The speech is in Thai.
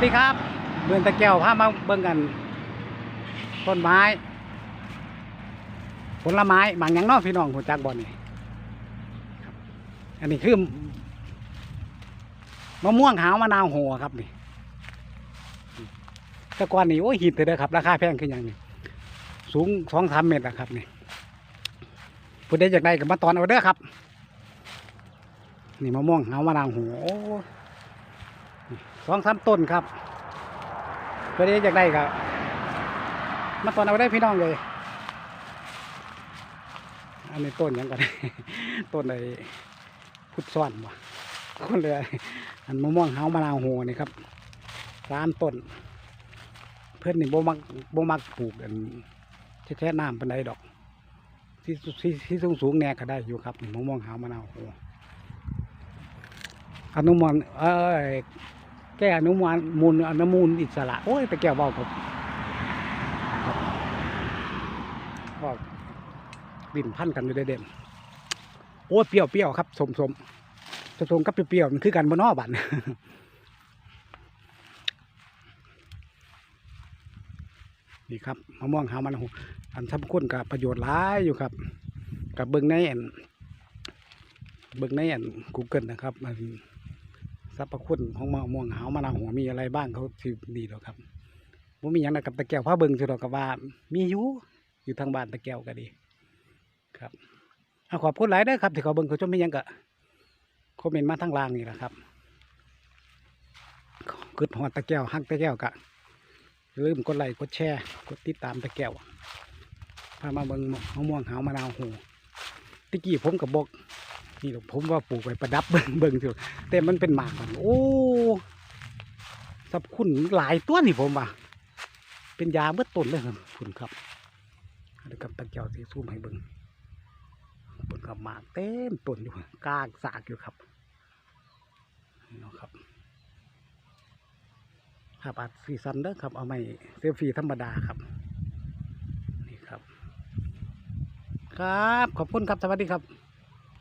วัสดีครับเบือนตะแก้วพามาเบิ่งกัน ต้นไม้ ผลไม้บางอย่างนอกพี่น้องหัวจักบอลนี่อันนี้คือมะม่วงหาวมะนาวโหครับนี่ต่ก่อนนี่โอ้ยหินเลยครับ ราคาแพงขึ้นอย่างนี้สูงสองสามเมตรนะครับนี่ผู้ใดอยากได้ก็มาตอนเอาเด้อครับ นี่มะม่วงหาวมะนาวหโอ้นี่ สองสามต้นครับผู้ใดอยากได้ก็มาตอนเอาได้พี่น้องเลย อันนี้ต้นยังก่อนต้นไอ้พุทธซ้อนวะคนเลยอันมะม่วงเฮามะนาวโหนี่ครับสามต้น เพื่อนนี่บ่มักบ่มักปลูกอันแท้ๆน้ำเป็นไดดอก ที่ที่ที่สูงสูงแน่ก็ได้อยู่ครับนี่มะม่วงเฮามะนาวโหอนุมานเอ้ย แก้อนุมานมูลอนุมูลอิสระ โอ้ยไปแก้วบาครับบบอกดินพันกันอยู่ได้เด่นโอ้ยเปรี้ยวเปรี้ยวครับสมสมสมๆกับเปรี้ยวมันคือกันบนนอบันนี่ครับมะม่วงหามันหูอันทำคุณกับประโยชน์หลายอยู่ครับ กับเบิ้งในอันเบิ้งในอันกูเกิลนะครับมัน รรพคุณของมะม่วงหาวมะนาวหัวมีอะไรบ้างเขาที่ดีหรอกครับว่ามีอย่างนะกับตะแก้วผ้าเบิ้งสิหรอกกับว่า มีอยู่อยู่ทางบ้านตะแก้วก็ดี ครับอขอบคุณหลายเด้อครับที่เขาเบิงเขาชมไม่ยังกะคอมเมนต์มาทางล่างนี่แหละครับกดหอดตะแก้วฮักตะแก้วกะอย่าลืมกดไลค์กดแชร์กดติดตามตะแก้วพามาเบิ่งมะม่วงหาวมะนาวโหตะกี้ผมกับบก นี่ผมว่าปลูกไว้ประดับเบิ่งเบิ่งเถอะแต่มันเป็นหมากมันโอ้สับคุณหลายตัวนี่ผมว่าเป็นยาเมื่อต้นเลยครับคุณครับเดี๋ยวกับตะแก้วสีซูมให้เบิ่งต้นกับหมากเต็มต้นอยู่กลางสากอยู่ครับนี่เนาะครับครับอัดสีซันเด้อครับเอาไม่เซลฟี่ธรรมดาครับนี่ครับ ครับขอบคุณครับสวัสดีครับ